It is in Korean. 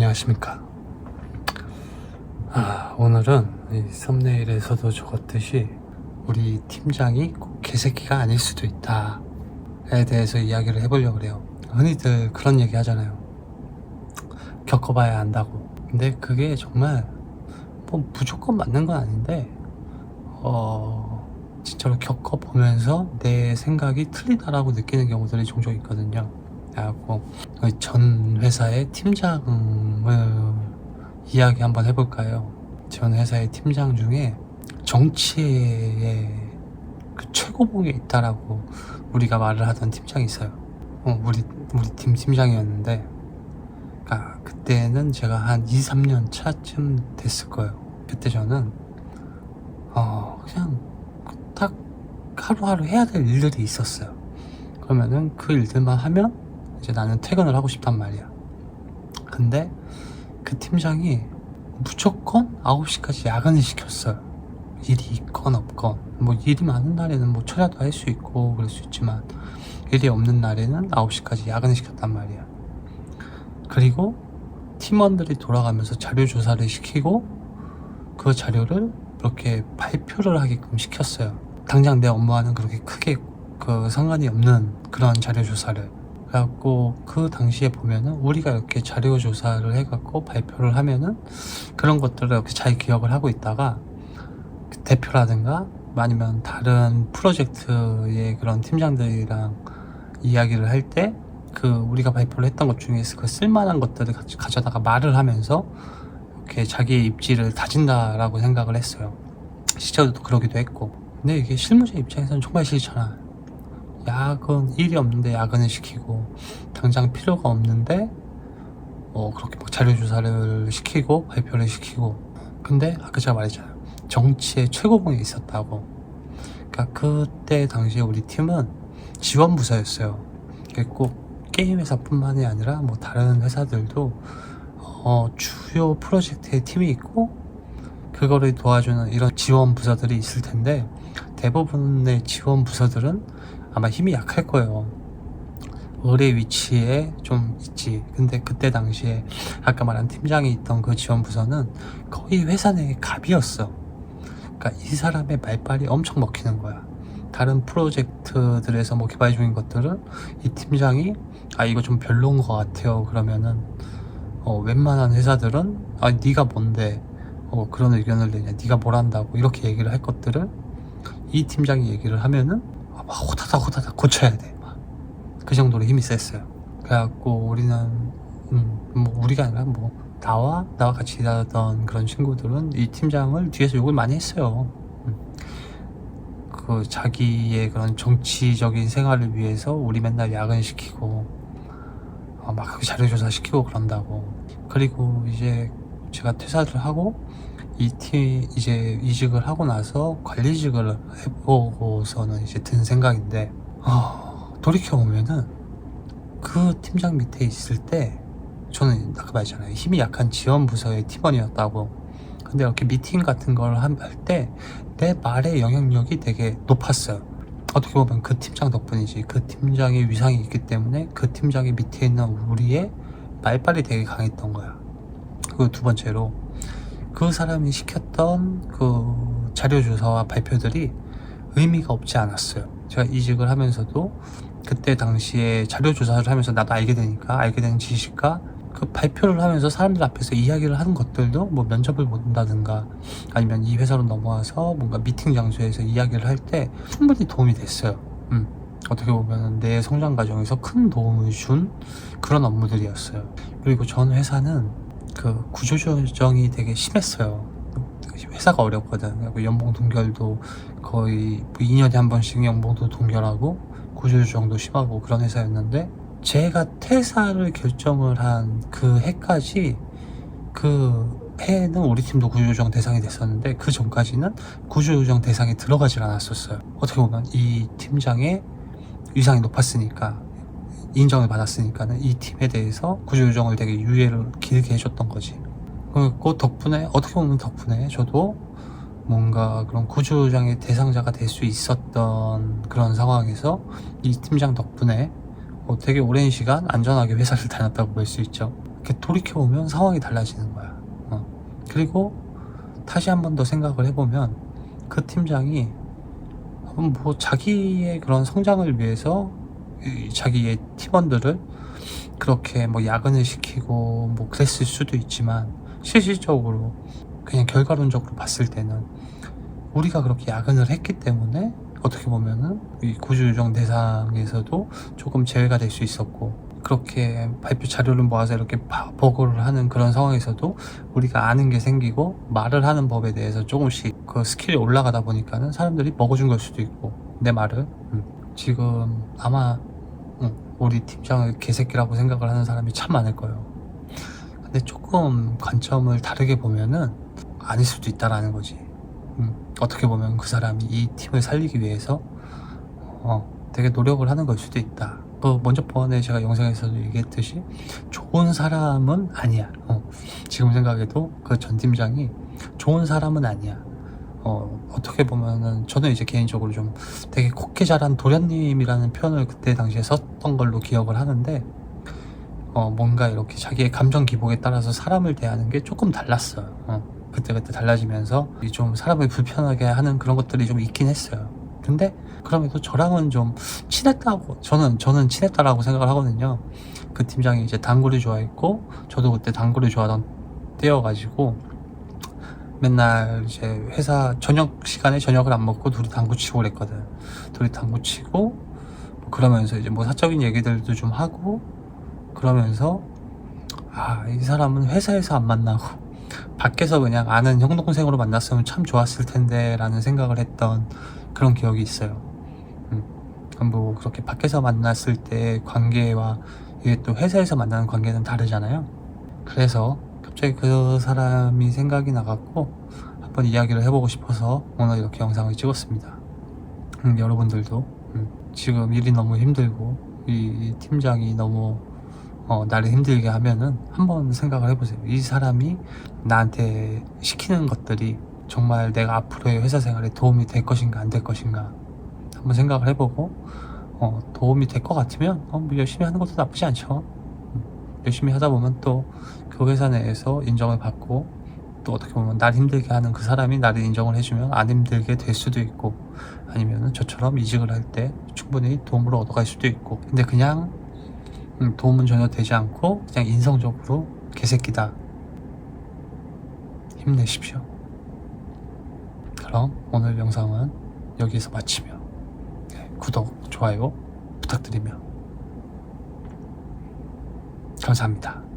안녕하십니까. 아, 오늘은 이 썸네일에서도 적었듯이 우리 팀장이 꼭 개새끼가 아닐 수도 있다에 대해서 이야기를 해보려고 그래요. 흔히들 그런 얘기 하잖아요. 겪어봐야 안다고. 근데 그게 정말 뭐 무조건 맞는 건 아닌데, 어, 진짜로 겪어보면서 내 생각이 틀리다라고 느끼는 경우들이 종종 있거든요. 그래갖고 전 회사의 팀장을 이야기 한번 해볼까요? 전 회사의 팀장 중에 정치에 그 최고봉에 있다라고 우리가 말을 하던 팀장이 있어요. 어, 우리 우리 팀 팀장이었는데, 아 그때는 제가 한 2, 3년 차쯤 됐을 거예요. 그때 저는 어 그냥 딱 하루하루 해야 될 일들이 있었어요. 그러면은 그 일들만 하면 이제 나는 퇴근을 하고 싶단 말이야. 근데 그 팀장이 무조건 9시까지 야근을 시켰어요. 일이 있건 없건. 뭐 일이 많은 날에는 뭐 철야도 할 수 있고 그럴 수 있지만 일이 없는 날에는 9시까지 야근을 시켰단 말이야. 그리고 팀원들이 돌아가면서 자료 조사를 시키고 그 자료를 이렇게 발표를 하게끔 시켰어요. 당장 내 업무와는 그렇게 크게 그 상관이 없는 그런 자료 조사를. 그래갖고 그 당시에 보면은 우리가 이렇게 자료 조사를 해갖고 발표를 하면은 그런 것들을 이렇게 잘 기억을 하고 있다가 그 대표라든가 아니면 다른 프로젝트의 그런 팀장들이랑 이야기를 할 때 그 우리가 발표를 했던 것 중에서 그 쓸만한 것들을 가- 가져다가 말을 하면서 이렇게 자기의 입지를 다진다라고 생각을 했어요. 실제로도 그러기도 했고. 근데 이게 실무자 입장에서는 정말 싫잖아. 야근 일이 없는데 야근을 시키고 당장 필요가 없는데 어 그렇게 막 자료 조사를 시키고 발표를 시키고. 근데 아까 제가 말했잖아요. 정치의 최고봉에 있었다고. 그러니까 그때 당시에 우리 팀은 지원 부서였어요. 꼭 게임 회사뿐만이 아니라 뭐 다른 회사들도 어 주요 프로젝트의 팀이 있고 그거를 도와주는 이런 지원 부서들이 있을 텐데 대부분의 지원 부서들은 아마 힘이 약할 거예요. 을의 위치에 좀 있지. 근데 그때 당시에 아까 말한 팀장이 있던 그 지원 부서는 거의 회사 내의 갑이었어. 그러니까 이 사람의 말빨이 엄청 먹히는 거야. 다른 프로젝트들에서 뭐 개발 중인 것들은 이 팀장이 아 이거 좀 별로인 것 같아요. 그러면은 어, 웬만한 회사들은 아 네가 뭔데 어, 그런 의견을 내냐, 네가 뭘 한다고 이렇게 얘기를 할 것들을 이 팀장이 얘기를 하면은 아, 막 호다닥 호다닥 고쳐야 돼. 막. 그 정도로 힘이 셌어요. 그래갖고 우리는 음, 뭐 우리가 아니라 뭐 나와 나와 같이 일하던 그런 친구들은 이 팀장을 뒤에서 욕을 많이 했어요. 음. 그 자기의 그런 정치적인 생활을 위해서 우리 맨날 야근시키고 어, 막 그렇게 자료 조사 시키고 그런다고. 그리고 이제 제가 퇴사를 하고 이팀 이제 이직을 하고 나서 관리직을 해보고서는 이제 든 생각인데 어, 돌이켜 보면은 그 팀장 밑에 있을 때 저는 아까 말했잖아요. 힘이 약한 지원 부서의 팀원이었다고. 근데 이렇게 미팅 같은 걸 할 때 내 말의 영향력이 되게 높았어요. 어떻게 보면 그 팀장 덕분이지. 그 팀장의 위상이 있기 때문에 그 팀장의 밑에 있는 우리의 말빨이 되게 강했던 거야. 그리고 두 번째로 그 사람이 시켰던 그 자료 조사와 발표들이 의미가 없지 않았어요. 제가 이직을 하면서도 그때 당시에 자료 조사를 하면서 나도 알게 되니까 알게 된 지식과 그 발표를 하면서 사람들 앞에서 이야기를 하는 것들도 뭐 면접을 본다든가 아니면 이 회사로 넘어와서 뭔가 미팅 장소에서 이야기를 할 때 충분히 도움이 됐어요. 음. 어떻게 보면 내 성장 과정에서 큰 도움을 준 그런 업무들이었어요. 그리고 전 회사는 그 구조조정이 되게 심했어요. 회사가 어렵거든. 그리고 연봉 동결도 거의 뭐 2년에 한 번씩 연봉도 동결하고 구조조정도 심하고 그런 회사였는데 제가 퇴사를 결정을 한 그 해까지 그 해는 우리 팀도 구조조정 대상이 됐었는데 그 전까지는 구조조정 대상에 들어가질 않았었어요. 어떻게 보면 이 팀장의 위상이 높았으니까 인정을 받았으니까는 이 팀에 대해서 구조조정을 되게 유예를 길게 해줬던 거지. 그 덕분에 어떻게 보면 덕분에 저도 뭔가 그런 구조조정의 대상자가 될 수 있었던 그런 상황에서 이 팀장 덕분에 어, 되게 오랜 시간 안전하게 회사를 다녔다고 볼 수 있죠. 이렇게 돌이켜보면 상황이 달라지는 거야. 어. 그리고 다시 한 번 더 생각을 해보면 그 팀장이 뭐 자기의 그런 성장을 위해서 이 자기의 팀원들을 그렇게 뭐 야근을 시키고 뭐 그랬을 수도 있지만 실질적으로 그냥 결과론적으로 봤을 때는 우리가 그렇게 야근을 했기 때문에 어떻게 보면은 이 구조조정 대상에서도 조금 제외가 될 수 있었고 그렇게 발표 자료를 모아서 이렇게 바- 보고를 하는 그런 상황에서도 우리가 아는 게 생기고 말을 하는 법에 대해서 조금씩 그 스킬이 올라가다 보니까는 사람들이 먹어준 걸 수도 있고 내 말을 음. 지금 아마 음, 우리 팀장을 개새끼라고 생각을 하는 사람이 참 많을 거예요. 근데 조금 관점을 다르게 보면은 아닐 수도 있다라는 거지. 음, 어떻게 보면 그 사람이 이 팀을 살리기 위해서 어, 되게 노력을 하는 걸 수도 있다. 그 먼저 번에 제가 영상에서도 얘기했듯이 좋은 사람은 아니야. 어, 지금 생각해도 그 전 팀장이 좋은 사람은 아니야. 어, 어떻게 보면은 저는 이제 개인적으로 좀 되게 곱게 자란 도련님이라는 표현을 그때 당시에 썼던 걸로 기억을 하는데 어, 뭔가 이렇게 자기의 감정 기복에 따라서 사람을 대하는 게 조금 달랐어요. 어, 그때그때 달라지면서 이좀 사람을 불편하게 하는 그런 것들이 좀 있긴 했어요. 근데 그럼에도 저랑은 좀 친했다고 저는 저는 친했다라고 생각을 하거든요. 그 팀장이 이제 당구를 좋아했고 저도 그때 당구를 좋아하던 때여가지고 맨날 이제 회사 저녁 시간에 저녁을 안 먹고 둘이 당구 치고 그랬거든. 둘이 당구 치고 뭐 그러면서 이제 뭐 사적인 얘기들도 좀 하고 그러면서 아 이 사람은 회사에서 안 만나고 밖에서 그냥 아는 형 동생으로 만났으면 참 좋았을 텐데라는 생각을 했던 그런 기억이 있어요. 음. 뭐 그렇게 밖에서 만났을 때 관계와 이게 또 회사에서 만나는 관계는 다르잖아요. 그래서 갑자기 그 사람이 생각이 나갖고 한번 이야기를 해보고 싶어서 오늘 이렇게 영상을 찍었습니다. 음, 여러분들도 음, 지금 일이 너무 힘들고 이, 이 팀장이 너무 어, 나를 힘들게 하면은 한번 생각을 해보세요. 이 사람이 나한테 시키는 것들이 정말 내가 앞으로의 회사 생활에 도움이 될 것인가 안 될 것인가 한번 생각을 해보고 어, 도움이 될 것 같으면 어, 뭐 열심히 하는 것도 나쁘지 않죠. 음, 열심히 하다 보면 또그 회사 내에서 인정을 받고 또 어떻게 보면 날 힘들게 하는 그 사람이 나를 인정을 해주면 안 힘들게 될 수도 있고 아니면 저처럼 이직을 할 때 충분히 도움을 얻어갈 수도 있고. 근데 그냥 음, 도움은 전혀 되지 않고 그냥 인성적으로 개새끼다. 힘내십시오. 그럼 오늘 영상은 여기서 마치며 네, 구독, 좋아요 부탁드리며 감사합니다.